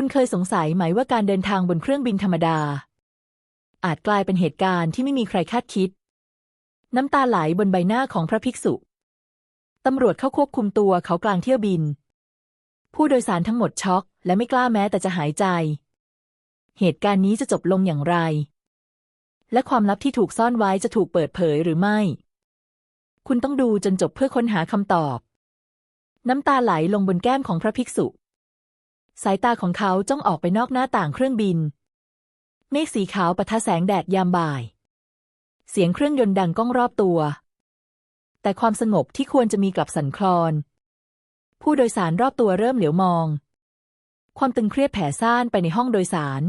คุณเคยสงสัยไหมว่าการเดินทางบนเครื่องบินธรรมดา อาจกลายเป็นเหตุการณ์ที่ไม่มีใครคาดคิด น้ำตาไหลบนใบหน้าของพระภิกษุ ตำรวจเข้าควบคุมตัวเขากลางเที่ยวบิน ผู้โดยสารทั้งหมดช็อก และไม่กล้าแม้แต่จะหายใจ เหตุการณ์นี้จะจบลงอย่างไร และความลับที่ถูกซ่อนไว้จะถูกเปิดเผยหรือไม่ คุณต้องดูจนจบเพื่อค้นหาคำตอบ น้ำตาไหลลงบนแก้มของพระภิกษุ สายตาของเขาจ้องออกไปนอกหน้าต่างเครื่องบิน เมฆสีขาวปะทะแสงแดดยามบ่าย เสียงเครื่องยนต์ดังก้องรอบตัว แต่ความสงบที่ควรจะมีกลับสั่นคลอน ผู้โดยสารรอบตัวเริ่มเหลียวมอง ความตึงเครียดแผ่ซ่านไปในห้องโดยสาร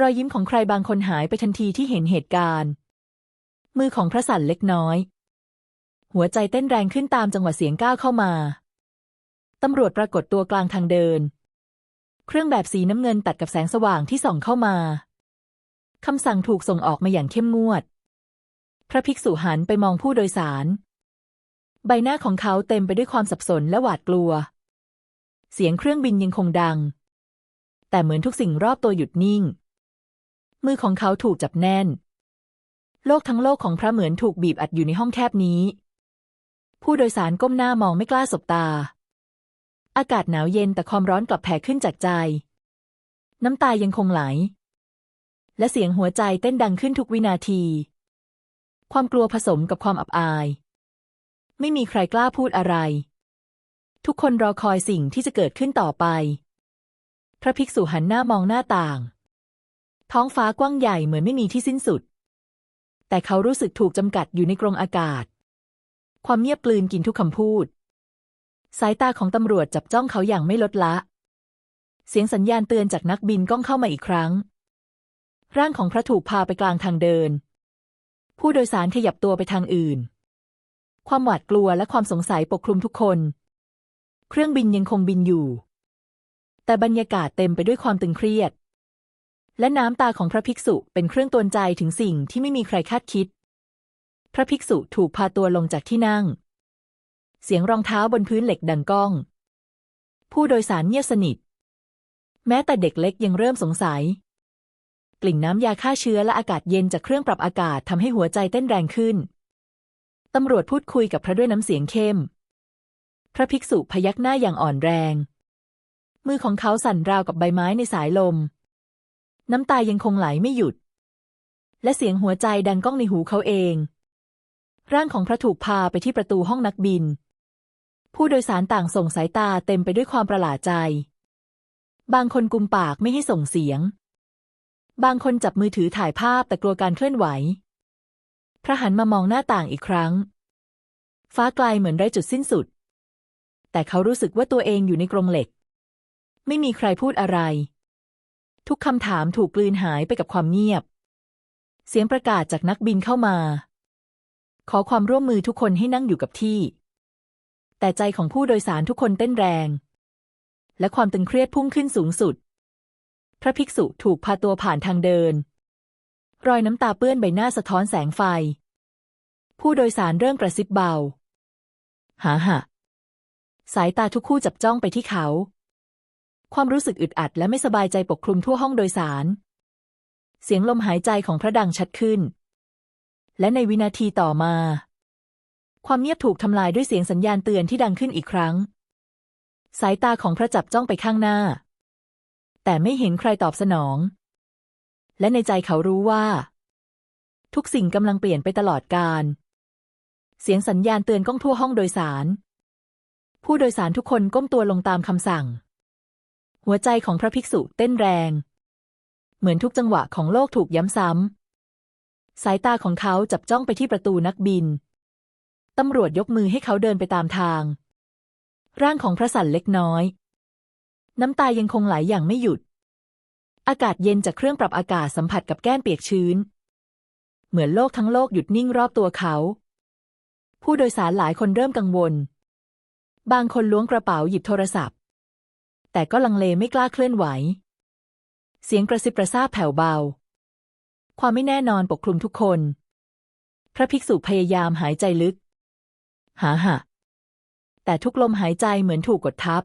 รอยยิ้มของใครบางคนหายไปทันทีที่เห็นเหตุการณ์ มือของพระสันเล็กน้อย หัวใจเต้นแรงขึ้นตามจังหวะเสียงก้าวเข้ามาตำรวจปรากฏตัวกลางทางเดิน เครื่องแบบสีน้ำเงินตัดกับแสงสว่างที่ส่องเข้ามาคำสั่งถูกส่งออกมาอย่างเข้มงวด พระภิกษุหันไปมองผู้โดยสาร ใบหน้าของเขาเต็มไปด้วยความสับสนและหวาดกลัว เสียงเครื่องบินยังคงดัง แต่เหมือนทุกสิ่งรอบตัวหยุดนิ่ง มือของเขาถูกจับแน่น โลกทั้งโลกของพระเหมือนถูกบีบอัดอยู่ในห้องแคบนี้ ผู้โดยสารก้มหน้ามองไม่กล้าสบตา อากาศหนาวเย็นแต่ความร้อนกลับแผ่ขึ้นจากใจ น้ำตายังคงไหล และเสียงหัวใจเต้นดังขึ้นทุกวินาที ความกลัวผสมกับความอับอาย ไม่มีใครกล้าพูดอะไร ทุกคนรอคอยสิ่งที่จะเกิดขึ้นต่อไป พระภิกษุหันหน้ามองหน้าต่าง ท้องฟ้ากว้างใหญ่เหมือนไม่มีที่สิ้นสุด แต่เขารู้สึกถูกจำกัดอยู่ในกรงอากาศ ความเงียบกลืนกินทุกคำพูด สายตาของตำรวจจับจ้องเขาอย่างไม่ลดละ เสียงสัญญาณเตือนจากนักบินก้องเข้ามาอีกครั้ง ร่างของพระถูกพาไปกลางทางเดิน ผู้โดยสารขยับตัวไปทางอื่น ความหวาดกลัวและความสงสัยปกคลุมทุกคน เครื่องบินยังคงบินอยู่ แต่บรรยากาศเต็มไปด้วยความตึงเครียด และน้ำตาของพระภิกษุเป็นเครื่องตวนใจถึงสิ่งที่ไม่มีใครคาดคิด พระภิกษุถูกพาตัวลงจากที่นั่ง เสียงรองเท้าบนพื้นเหล็กดังก้อง ผู้โดยสารเงียบสนิท แม้แต่เด็กเล็กยังเริ่มสงสัย กลิ่นน้ำยาฆ่าเชื้อและอากาศเย็นจากเครื่องปรับอากาศทำให้หัวใจเต้นแรงขึ้น ตำรวจพูดคุยกับพระด้วยน้ำเสียงเข้ม พระภิกษุพยักหน้าอย่างอ่อนแรง มือของเขาสั่นราวกับใบไม้ในสายลม น้ำตายังคงไหลไม่หยุด และเสียงหัวใจดังก้องในหูเขาเอง ร่างของพระถูกพาไปที่ประตูห้องนักบิน ผู้โดยสารต่างส่งสายตาเต็มไปด้วยความประหลาดใจ บางคนกุมปากไม่ให้ส่งเสียง บางคนจับมือถือถ่ายภาพแต่กลัวการเคลื่อนไหว พระหันมามองหน้าต่างอีกครั้ง ฟ้าไกลเหมือนไร้จุดสิ้นสุด แต่เขารู้สึกว่าตัวเองอยู่ในกรงเหล็ก ไม่มีใครพูดอะไร ทุกคำถามถูกกลืนหายไปกับความเงียบ เสียงประกาศจากนักบินเข้ามา ขอความร่วมมือทุกคนให้นั่งอยู่กับที่ แต่ใจของผู้โดยสารทุกคนเต้นแรง และความตึงเครียดพุ่งขึ้นสูงสุด พระภิกษุถูกพาตัวผ่านทางเดิน รอยน้ำตาเปื้อนใบหน้าสะท้อนแสงไฟ ผู้โดยสารเริ่มกระซิบเบา หาหะสายตาทุกคู่จับจ้องไปที่เขา ความรู้สึกอึดอัดและไม่สบายใจปกคลุมทั่วห้องโดยสาร เสียงลมหายใจของพระดังชัดขึ้น และในวินาทีต่อมา ความเงียบถูกทำลายด้วยเสียงสัญญาณเตือนที่ดังขึ้นอีกครั้ง สายตาของพระจับจ้องไปข้างหน้า แต่ไม่เห็นใครตอบสนอง และในใจเขารู้ว่า ทุกสิ่งกำลังเปลี่ยนไปตลอดกาลเสียงสัญญาณเตือนก้องทั่วห้องโดยสาร ผู้โดยสารทุกคนก้มตัวลงตามคำสั่ง หัวใจของพระภิกษุเต้นแรง เหมือนทุกจังหวะของโลกถูกย้ำซ้ำสายตาของเขาจับจ้องไปที่ประตูนักบิน ตำรวจยกมือให้เขาเดินไปตามทาง ร่างของพระสันเล็กน้อย น้ำตายังคงไหลอย่างไม่หยุด อากาศเย็นจากเครื่องปรับอากาศสัมผัสกับแก้มเปียกชื้น เหมือนโลกทั้งโลกหยุดนิ่งรอบตัวเขา ผู้โดยสารหลายคนเริ่มกังวล บางคนล้วงกระเป๋าหยิบโทรศัพท์ แต่ก็ลังเลไม่กล้าเคลื่อนไหว เสียงกระซิบกระซาบแผ่วเบา ความไม่แน่นอนปกคลุมทุกคน พระภิกษุพยายามหายใจลึก หาหะแต่ทุกลมหายใจเหมือนถูกกดทับ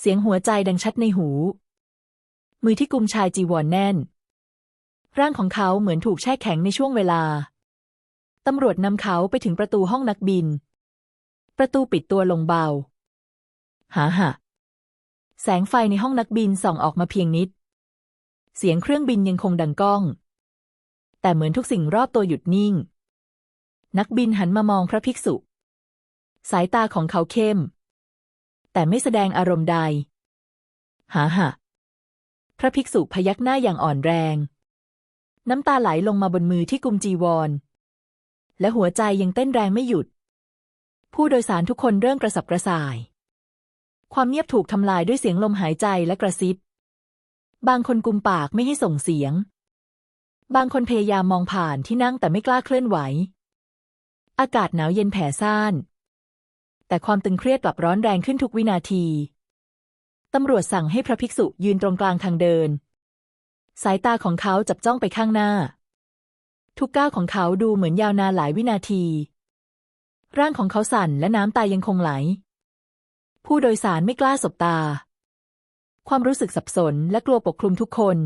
เสียงหัวใจดังชัดในหู มือที่กุมชายจีวรแน่น ร่างของเขาเหมือนถูกแช่แข็งในช่วงเวลา ตำรวจนำเขาไปถึงประตูห้องนักบิน ประตูปิดตัวลงเบา หาหะแสงไฟในห้องนักบินส่องออกมาเพียงนิด เสียงเครื่องบินยังคงดังก้อง แต่เหมือนทุกสิ่งรอบตัวหยุดนิ่ง นักบินหันมามองพระภิกษุ สายตาของเขาเข้ม แต่ไม่แสดงอารมณ์ใด หาหะพระภิกษุพยักหน้าอย่างอ่อนแรง น้ำตาไหลลงมาบนมือที่กุมจีวร และหัวใจยังเต้นแรงไม่หยุด ผู้โดยสารทุกคนเริ่มกระสับกระส่าย ความเงียบถูกทำลายด้วยเสียงลมหายใจและกระซิบ บางคนกุมปากไม่ให้ส่งเสียง บางคนพยายามมองผ่านที่นั่งแต่ไม่กล้าเคลื่อนไหว อากาศหนาวเย็นแผ่ซ่าน แต่ความตึงเครียดกลับร้อนแรงขึ้นทุกวินาที ตำรวจสั่งให้พระภิกษุยืนตรงกลางทางเดิน สายตาของเขาจับจ้องไปข้างหน้า ทุกก้าวของเขาดูเหมือนยาวนานหลายวินาที ร่างของเขาสั่นและน้ำตายังคงไหล ผู้โดยสารไม่กล้าสบตา ความรู้สึกสับสนและกลัวปกคลุมทุกคน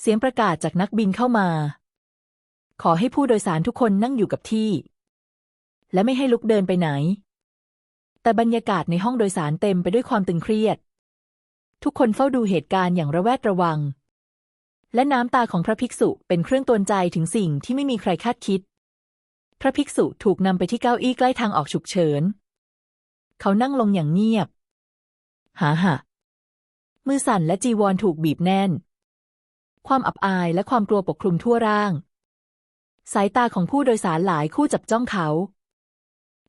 เสียงประกาศจากนักบินเข้ามา ขอให้ผู้โดยสารทุกคนนั่งอยู่กับที่และไม่ให้ลุกเดินไปไหน แต่บรรยากาศในห้องโดยสารเต็มไปด้วยความตึงเครียด ทุกคนเฝ้าดูเหตุการณ์อย่างระแวดระวัง และน้ำตาของพระภิกษุเป็นเครื่องตือนใจถึงสิ่งที่ไม่มีใครคาดคิด พระภิกษุถูกนำไปที่เก้าอี้ใกล้ทางออกฉุกเฉิน เขานั่งลงอย่างเงียบหาหะมือสั่นและจีวรถูกบีบแน่น ความอับอายและความกลัวปกคลุมทั่วร่าง สายตาของผู้โดยสารหลายคู่จับจ้องเขา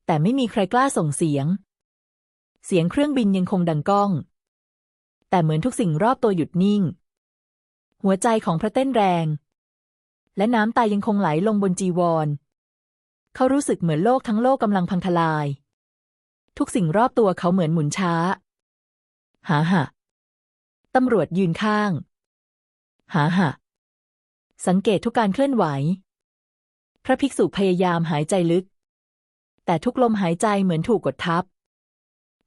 แต่ไม่มีใครกล้าส่งเสียง เสียงเครื่องบินยังคงดังก้อง แต่เหมือนทุกสิ่งรอบตัวหยุดนิ่ง หัวใจของพระเต้นแรง และน้ำตายังคงไหลลงบนจีวร เขารู้สึกเหมือนโลกทั้งโลกกำลังพังทลาย ทุกสิ่งรอบตัวเขาเหมือนหมุนช้า หาหะตำรวจยืนข้าง หาหะสังเกตทุกการเคลื่อนไหว พระภิกษุพยายามหายใจลึก แต่ทุกลมหายใจเหมือนถูกกดทับ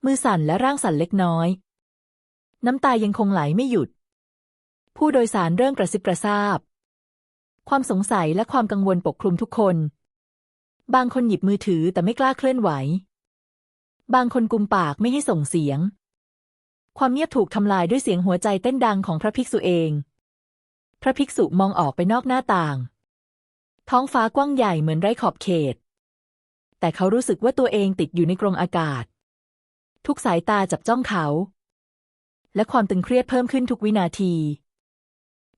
มือสั่นและร่างสั่นเล็กน้อย น้ำตายังคงไหลไม่หยุด ผู้โดยสารเริ่มกระซิบกระซาบ ความสงสัยและความกังวลปกคลุมทุกคน บางคนหยิบมือถือแต่ไม่กล้าเคลื่อนไหว บางคนกุมปากไม่ให้ส่งเสียง ความเงียบถูกทำลายด้วยเสียงหัวใจเต้นดังของพระภิกษุเอง พระภิกษุมองออกไปนอกหน้าต่าง ท้องฟ้ากว้างใหญ่เหมือนไร้ขอบเขต แต่เขารู้สึกว่าตัวเองติดอยู่ในกรงอากาศ ทุกสายตาจับจ้องเขา และความตึงเครียดเพิ่มขึ้นทุกวินาที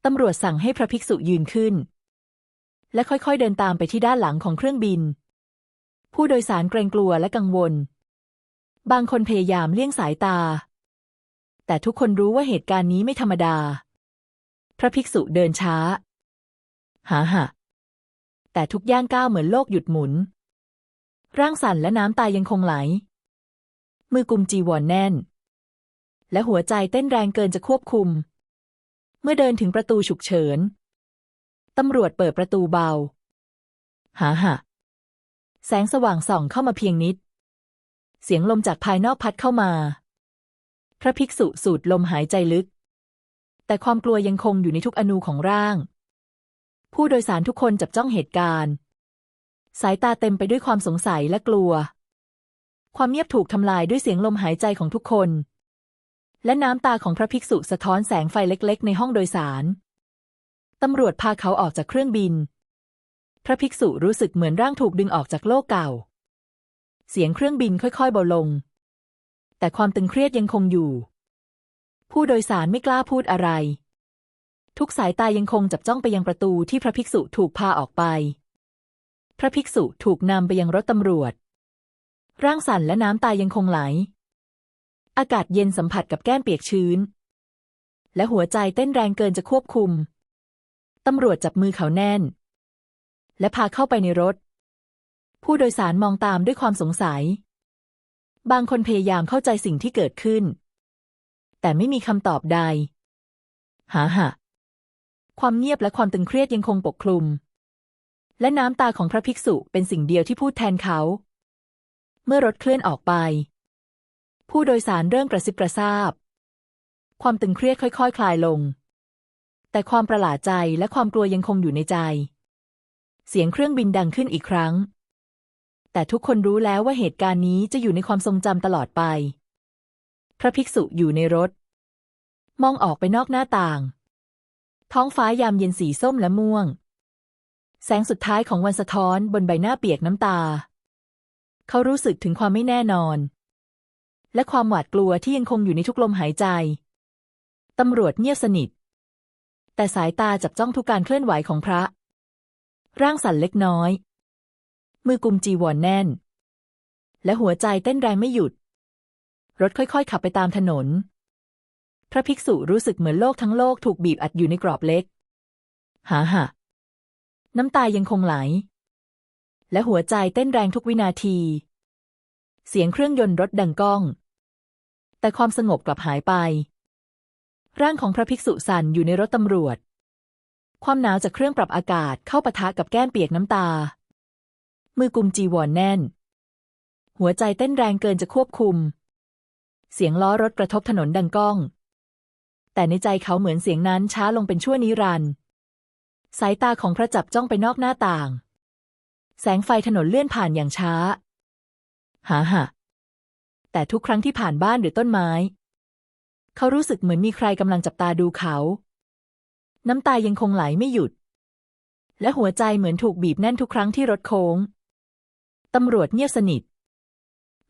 ตำรวจสั่งให้พระภิกษุยืนขึ้น และค่อยๆเดินตามไปที่ด้านหลังของเครื่องบิน ผู้โดยสารเกรงกลัวและกังวล บางคนพยายามเลี่ยงสายตา แต่ทุกคนรู้ว่าเหตุการณ์นี้ไม่ธรรมดา พระภิกษุเดินช้า หาหะแต่ทุกย่างก้าวเหมือนโลกหยุดหมุน ร่างสั่นและน้ำตายังคงไหล มือกุมจีวรแน่น และหัวใจเต้นแรงเกินจะควบคุม เมื่อเดินถึงประตูฉุกเฉิน ตำรวจเปิดประตูเบา หาหะแสงสว่างส่องเข้ามาเพียงนิด เสียงลมจากภายนอกพัดเข้ามา พระภิกษุสูดลมหายใจลึก แต่ความกลัวยังคงอยู่ในทุกอนูของร่าง ผู้โดยสารทุกคนจับจ้องเหตุการณ์ สายตาเต็มไปด้วยความสงสัยและกลัว ความเงียบถูกทำลายด้วยเสียงลมหายใจของทุกคน และน้ำตาของพระภิกษุสะท้อนแสงไฟเล็กๆ ในห้องโดยสาร ตำรวจพาเขาออกจากเครื่องบิน พระภิกษุรู้สึกเหมือนร่างถูกดึงออกจากโลกเก่า เสียงเครื่องบินค่อยๆเบาลง แต่ความตึงเครียดยังคงอยู่ ผู้โดยสารไม่กล้าพูดอะไร ทุกสายตายังคงจับจ้องไปยังประตูที่พระภิกษุถูกพาออกไป พระภิกษุถูกนำไปยังรถตำรวจ ร่างสั่นและน้ำตายังคงไหล อากาศเย็นสัมผัสกับแก้มเปียกชื้น และหัวใจเต้นแรงเกินจะควบคุม ตำรวจจับมือเขาแน่น และพาเข้าไปในรถ ผู้โดยสารมองตามด้วยความสงสัย บางคนพยายามเข้าใจสิ่งที่เกิดขึ้น แต่ไม่มีคำตอบใด หาหะความเงียบและความตึงเครียดยังคงปกคลุม และน้ำตาของพระภิกษุเป็นสิ่งเดียวที่พูดแทนเขา เมื่อรถเคลื่อนออกไป ผู้โดยสารเริ่มกระซิบกระซาบ ความตึงเครียดค่อยๆคคลายลง แต่ความประหลาดใจและความกลัวยังคงอยู่ในใจ เสียงเครื่องบินดังขึ้นอีกครั้ง แต่ทุกคนรู้แล้วว่าเหตุการณ์นี้จะอยู่ในความทรงจำตลอดไป พระภิกษุอยู่ในรถ มองออกไปนอกหน้าต่าง ท้องฟ้ายามเย็นสีส้มและม่วง แสงสุดท้ายของวันสะท้อนบนใบหน้าเปียกน้ำตา เขารู้สึกถึงความไม่แน่นอน และความหวาดกลัวที่ยังคงอยู่ในทุกลมหายใจ ตำรวจเงียบสนิท แต่สายตาจับจ้องทุกการเคลื่อนไหวของพระ ร่างสั่นเล็กน้อย มือกุมจีวรแน่น และหัวใจเต้นแรงไม่หยุด รถค่อยๆ ขับไปตามถนน พระภิกษุรู้สึกเหมือนโลกทั้งโลกถูกบีบอัดอยู่ในกรอบเล็ก หาหะน้ำตายังคงไหล และหัวใจเต้นแรงทุกวินาที เสียงเครื่องยนต์รถดังก้อง แต่ความสงบกลับหายไป ร่างของพระภิกษุสันอยู่ในรถตำรวจ ความหนาวจากเครื่องปรับอากาศเข้าปะทะกับแก้มเปียกน้ำตา มือกุมจีวรแน่น หัวใจเต้นแรงเกินจะควบคุม เสียงล้อรถกระทบถนนดังก้อง แต่ในใจเขาเหมือนเสียงนั้นช้าลงเป็นชั่วนิรันดร์สายตาของพระจับจ้องไปนอกหน้าต่าง แสงไฟถนนเลื่อนผ่านอย่างช้า หาหะแต่ทุกครั้งที่ผ่านบ้านหรือต้นไม้ เขารู้สึกเหมือนมีใครกำลังจับตาดูเขา น้ำตายังคงไหลไม่หยุด และหัวใจเหมือนถูกบีบแน่นทุกครั้งที่รถโค้ง ตำรวจเงียบสนิท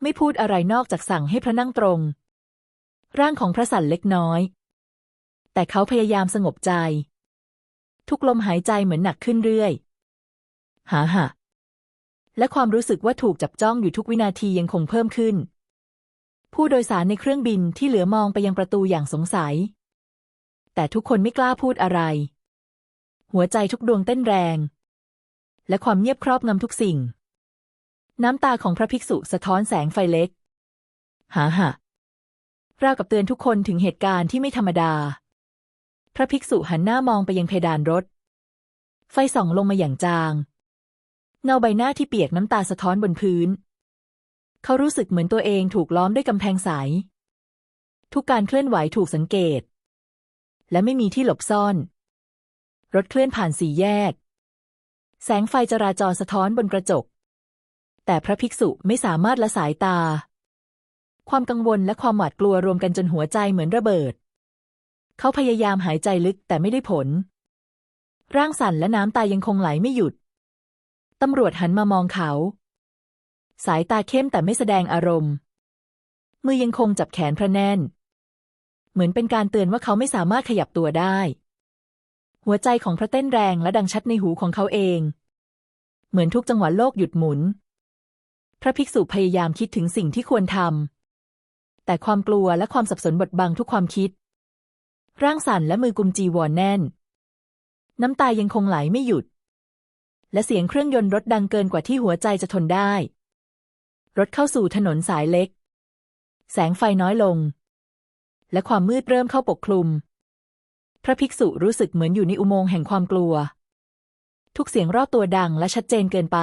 ไม่พูดอะไรนอกจากสั่งให้พระนั่งตรง ร่างของพระสันเล็กน้อย แต่เขาพยายามสงบใจ ทุกลมหายใจเหมือนหนักขึ้นเรื่อย หาหะ และความรู้สึกว่าถูกจับจ้องอยู่ทุกวินาทียังคงเพิ่มขึ้น ผู้โดยสารในเครื่องบินที่เหลือมองไปยังประตูอย่างสงสัย แต่ทุกคนไม่กล้าพูดอะไร หัวใจทุกดวงเต้นแรง และความเงียบครอบงำทุกสิ่ง น้ำตาของพระภิกษุสะท้อนแสงไฟเล็ก หาหะราวกับเตือนทุกคนถึงเหตุการณ์ที่ไม่ธรรมดา พระภิกษุหันหน้ามองไปยังเพดานรถ ไฟส่องลงมาอย่างจาง เงาใบหน้าที่เปียกน้ำตาสะท้อนบนพื้น เขารู้สึกเหมือนตัวเองถูกล้อมด้วยกำแพงใส ทุกการเคลื่อนไหวถูกสังเกต และไม่มีที่หลบซ่อน รถเคลื่อนผ่านสี่แยก แสงไฟจราจรสะท้อนบนกระจก แต่พระภิกษุไม่สามารถละสายตา ความกังวลและความหวาดกลัวรวมกันจนหัวใจเหมือนระเบิด เขาพยายามหายใจลึกแต่ไม่ได้ผล ร่างสั่นและน้ำตายังคงไหลไม่หยุด ตำรวจหันมามองเขา สายตาเข้มแต่ไม่แสดงอารมณ์ มือยังคงจับแขนพระแน่น เหมือนเป็นการเตือนว่าเขาไม่สามารถขยับตัวได้ หัวใจของพระเต้นแรงและดังชัดในหูของเขาเอง เหมือนทุกจังหวะโลกหยุดหมุน พระภิกษุพยายามคิดถึงสิ่งที่ควรทำแต่ความกลัวและความสับสนบดบังทุกความคิด ร่างสั่นและมือกุมจีวรแน่น น้ำตายังคงไหลไม่หยุด และเสียงเครื่องยนต์รถดังเกินกว่าที่หัวใจจะทนได้ รถเข้าสู่ถนนสายเล็ก แสงไฟน้อยลง และความมืดเริ่มเข้าปกคลุม พระภิกษุรู้สึกเหมือนอยู่ในอุโมงค์แห่งความกลัว ทุกเสียงรอบตัวดังและชัดเจนเกินไป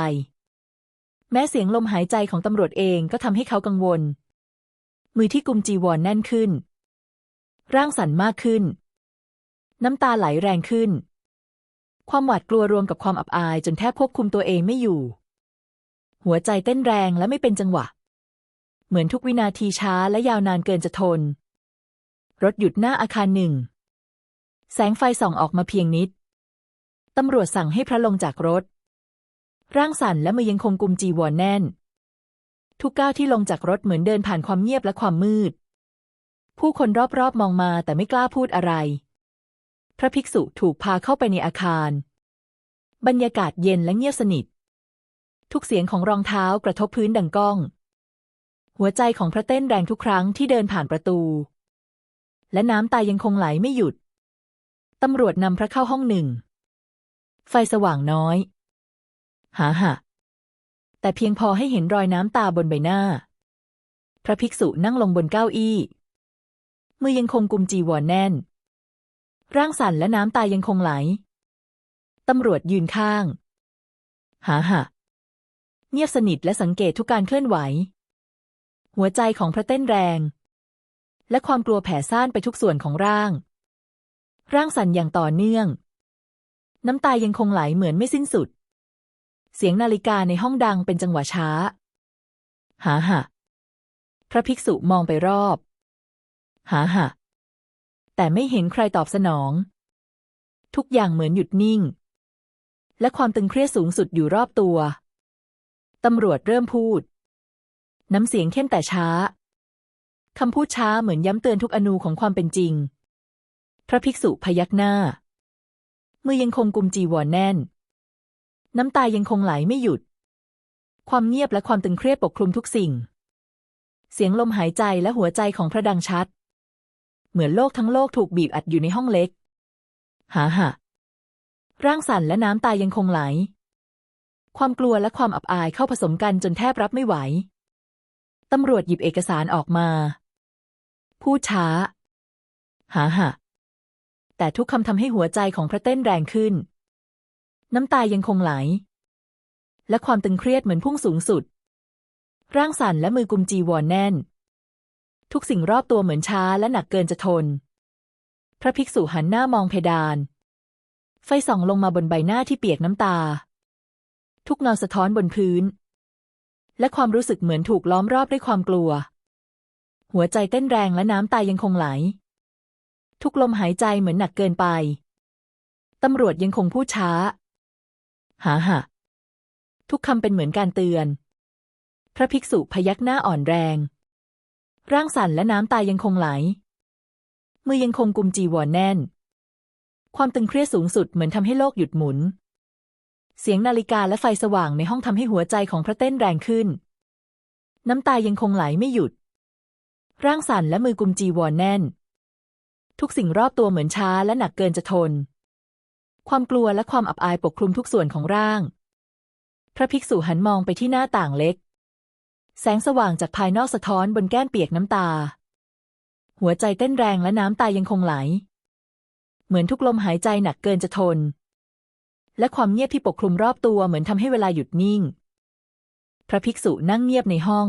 แม้เสียงลมหายใจของตำรวจเองก็ทำให้เขากังวล มือที่กุมจีวรแน่นขึ้น ร่างสั่นมากขึ้น น้ำตาไหลแรงขึ้น ความหวาดกลัวรวมกับความอับอายจนแทบควบคุมตัวเองไม่อยู่ หัวใจเต้นแรงและไม่เป็นจังหวะ เหมือนทุกวินาทีช้าและยาวนานเกินจะทน รถหยุดหน้าอาคารหนึ่ง แสงไฟส่องออกมาเพียงนิด ตำรวจสั่งให้พระลงจากรถ ร่างสั่นและมือยังคงกุมจีวรแน่น ทุกก้าวที่ลงจากรถเหมือนเดินผ่านความเงียบและความมืด ผู้คนรอบๆมองมาแต่ไม่กล้าพูดอะไร พระภิกษุถูกพาเข้าไปในอาคาร บรรยากาศเย็นและเงียบสนิท ทุกเสียงของรองเท้ากระทบพื้นดังก้อง หัวใจของพระเต้นแรงทุกครั้งที่เดินผ่านประตู และน้ำตายังคงไหลไม่หยุด ตำรวจนำพระเข้าห้องหนึ่ง ไฟสว่างน้อย หาหะแต่เพียงพอให้เห็นรอยน้ำตาบนใบหน้า พระภิกษุนั่งลงบนเก้าอี้ มือยังคงกุมจีวรแน่น ร่างสั่นและน้ำตายังคงไหล ตำรวจยืนข้าง หาหะเงียบสนิทและสังเกตทุกการเคลื่อนไหว หัวใจของพระเต้นแรง และความกลัวแผ่ซ่านไปทุกส่วนของร่าง ร่างสั่นอย่างต่อเนื่อง น้ำตายังคงไหลเหมือนไม่สิ้นสุด เสียงนาฬิกาในห้องดังเป็นจังหวะช้า หาหะพระภิกษุมองไปรอบ หาหะ แต่ไม่เห็นใครตอบสนอง ทุกอย่างเหมือนหยุดนิ่ง และความตึงเครียดสูงสุดอยู่รอบตัว ตำรวจเริ่มพูด น้ำเสียงเข้มแต่ช้า คำพูดช้าเหมือนย้ำเตือนทุกอนูของความเป็นจริง พระภิกษุพยักหน้า มือยังคงกุมจีวรแน่น น้ำตายังคงไหลไม่หยุด ความเงียบและความตึงเครียดปกคลุมทุกสิ่ง เสียงลมหายใจและหัวใจของพระดังชัด เหมือนโลกทั้งโลกถูกบีบอัดอยู่ในห้องเล็กหาหะร่างสั่นและน้ำตายังคงไหล ความกลัวและความอับอายเข้าผสมกันจนแทบรับไม่ไหว ตำรวจหยิบเอกสารออกมา พูดช้า หาหะแต่ทุกคำทำให้หัวใจของพระเต้นแรงขึ้น น้ำตายังคงไหล และความตึงเครียดเหมือนพุ่งสูงสุด ร่างสั่นและมือกุมจีวรแน่น ทุกสิ่งรอบตัวเหมือนช้าและหนักเกินจะทน พระภิกษุหันหน้ามองเพดาน ไฟส่องลงมาบนใบหน้าที่เปียกน้ำตา ทุกเงาสะท้อนบนพื้น และความรู้สึกเหมือนถูกล้อมรอบด้วยความกลัว หัวใจเต้นแรงและน้ำตายังคงไหล ทุกลมหายใจเหมือนหนักเกินไป ตำรวจยังคงพูดช้า หาหะทุกคำเป็นเหมือนการเตือน พระภิกษุพยักหน้าอ่อนแรง ร่างสั่นและน้ำตายังคงไหล มือยังคงกุมจีวรแน่น ความตึงเครียดสูงสุดเหมือนทำให้โลกหยุดหมุน เสียงนาฬิกาและไฟสว่างในห้องทำให้หัวใจของพระเต้นแรงขึ้น น้ำตายังคงไหลไม่หยุด ร่างสั่นและมือกุมจีวรแน่น ทุกสิ่งรอบตัวเหมือนช้าและหนักเกินจะทน ความกลัวและความอับอายปกคลุมทุกส่วนของร่าง พระภิกษุหันมองไปที่หน้าต่างเล็ก แสงสว่างจากภายนอกสะท้อนบนแก้มเปียกน้ำตา หัวใจเต้นแรงและน้ำตายังคงไหล เหมือนทุกลมหายใจหนักเกินจะทน และความเงียบที่ปกคลุมรอบตัวเหมือนทำให้เวลาหยุดนิ่ง พระภิกษุนั่งเงียบในห้อง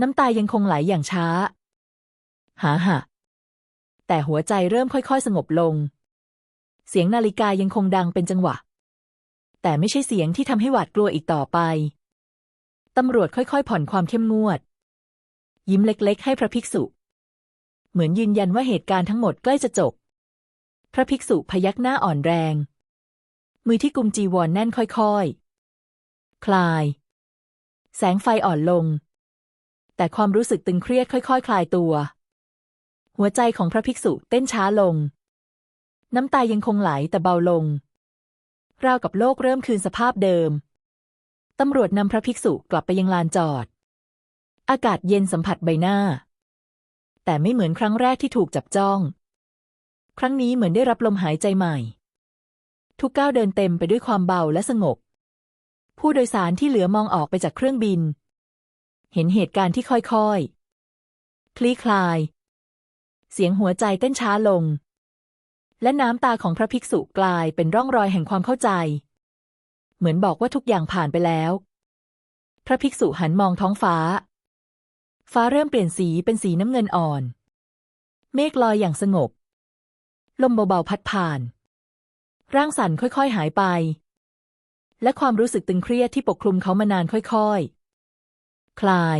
น้ำตายังคงไหลอย่างช้า หาหะแต่หัวใจเริ่มค่อยๆ สงบลง เสียงนาฬิกายังคงดังเป็นจังหวะ แต่ไม่ใช่เสียงที่ทำให้หวาดกลัวอีกต่อไป ตำรวจค่อยๆ ผ่อนความเข้มงวด ยิ้มเล็กๆ ให้พระภิกษุ เหมือนยืนยันว่าเหตุการณ์ทั้งหมดใกล้จะจบ พระภิกษุพยักหน้าอ่อนแรง มือที่กุมจีวรแน่นค่อยๆ คลาย แสงไฟอ่อนลง แต่ความรู้สึกตึงเครียดค่อยๆคคลายตัว หัวใจของพระภิกษุเต้นช้าลง น้ำตายังคงไหลแต่เบาลง ราวกับโลกเริ่มคืนสภาพเดิม ตำรวจนำพระภิกษุกลับไปยังลานจอด อากาศเย็นสัมผัสใบหน้า แต่ไม่เหมือนครั้งแรกที่ถูกจับจ้อง ครั้งนี้เหมือนได้รับลมหายใจใหม่ ทุกก้าวเดินเต็มไปด้วยความเบาและสงบ ผู้โดยสารที่เหลือมองออกไปจากเครื่องบิน เห็นเหตุการณ์ที่ค่อยๆ คลี่คลาย เสียงหัวใจเต้นช้าลง และน้ำตาของพระภิกษุกลายเป็นร่องรอยแห่งความเข้าใจ เหมือนบอกว่าทุกอย่างผ่านไปแล้ว พระภิกษุหันมองท้องฟ้า ฟ้าเริ่มเปลี่ยนสีเป็นสีน้ำเงินอ่อน เมฆลอยอย่างสงบ ลมเบาๆพัดผ่าน ร่างสั่นค่อยๆหายไป และความรู้สึกตึงเครียดที่ปกคลุมเขามานานค่อยๆ คลาย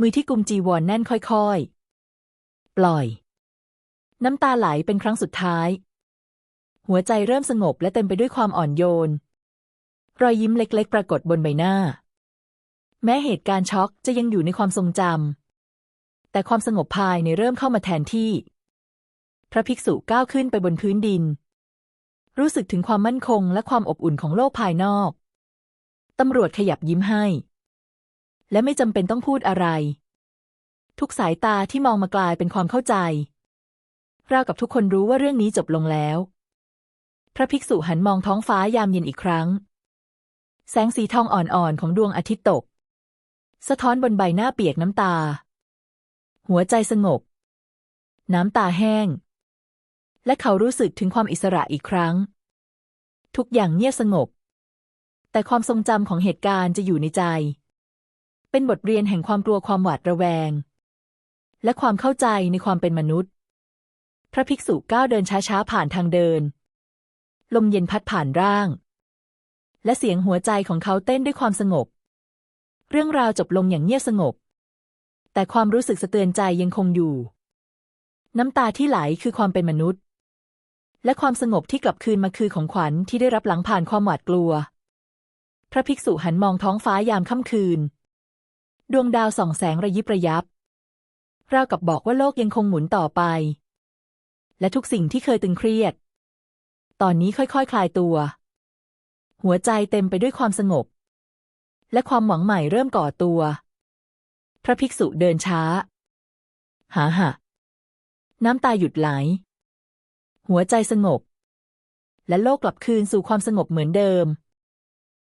มือที่กุมจีวรแน่นค่อยๆ ปล่อย น้ำตาไหลเป็นครั้งสุดท้ายหัวใจเริ่มสงบและเต็มไปด้วยความอ่อนโยน รอยยิ้มเล็กๆ ปรากฏบนใบหน้า แม้เหตุการณ์ช็อกจะยังอยู่ในความทรงจำแต่ความสงบภายในเริ่มเข้ามาแทนที่ พระภิกษุก้าวขึ้นไปบนพื้นดิน รู้สึกถึงความมั่นคงและความอบอุ่นของโลกภายนอก ตำรวจขยับยิ้มให้ และไม่จำเป็นต้องพูดอะไร ทุกสายตาที่มองมากลายเป็นความเข้าใจราวกับทุกคนรู้ว่าเรื่องนี้จบลงแล้ว พระภิกษุหันมองท้องฟ้ายามเย็นอีกครั้ง แสงสีทองอ่อนๆของดวงอาทิตย์ตก สะท้อนบนใบหน้าเปียกน้ำตา หัวใจสงบ น้ำตาแห้ง และเขารู้สึกถึงความอิสระอีกครั้ง ทุกอย่างเงียบสงบ แต่ความทรงจำของเหตุการณ์จะอยู่ในใจ เป็นบทเรียนแห่งความกลัวความหวาดระแวง และความเข้าใจในความเป็นมนุษย์ พระภิกษุก้าวเดินช้าๆผ่านทางเดิน ลมเย็นพัดผ่านร่าง และเสียงหัวใจของเขาเต้นด้วยความสงบ เรื่องราวจบลงอย่างเงียบสงบ แต่ความรู้สึกสะเตือนใจยังคงอยู่ น้ำตาที่ไหลคือความเป็นมนุษย์ และความสงบที่กลับคืนมาคือของขวัญที่ได้รับหลังผ่านความหวาดกลัว พระภิกษุหันมองท้องฟ้ายามค่ำคืน ดวงดาวส่องแสงระยิบระยับราวกับบอกว่าโลกยังคงหมุนต่อไป และทุกสิ่งที่เคยตึงเครียด ตอนนี้ค่อยๆคคลายตัว หัวใจเต็มไปด้วยความสงบ และความหวังใหม่เริ่มก่อตัว พระภิกษุเดินช้า หาหะน้ำตาหยุดไหล หัวใจสงบ และโลกกลับคืนสู่ความสงบเหมือนเดิม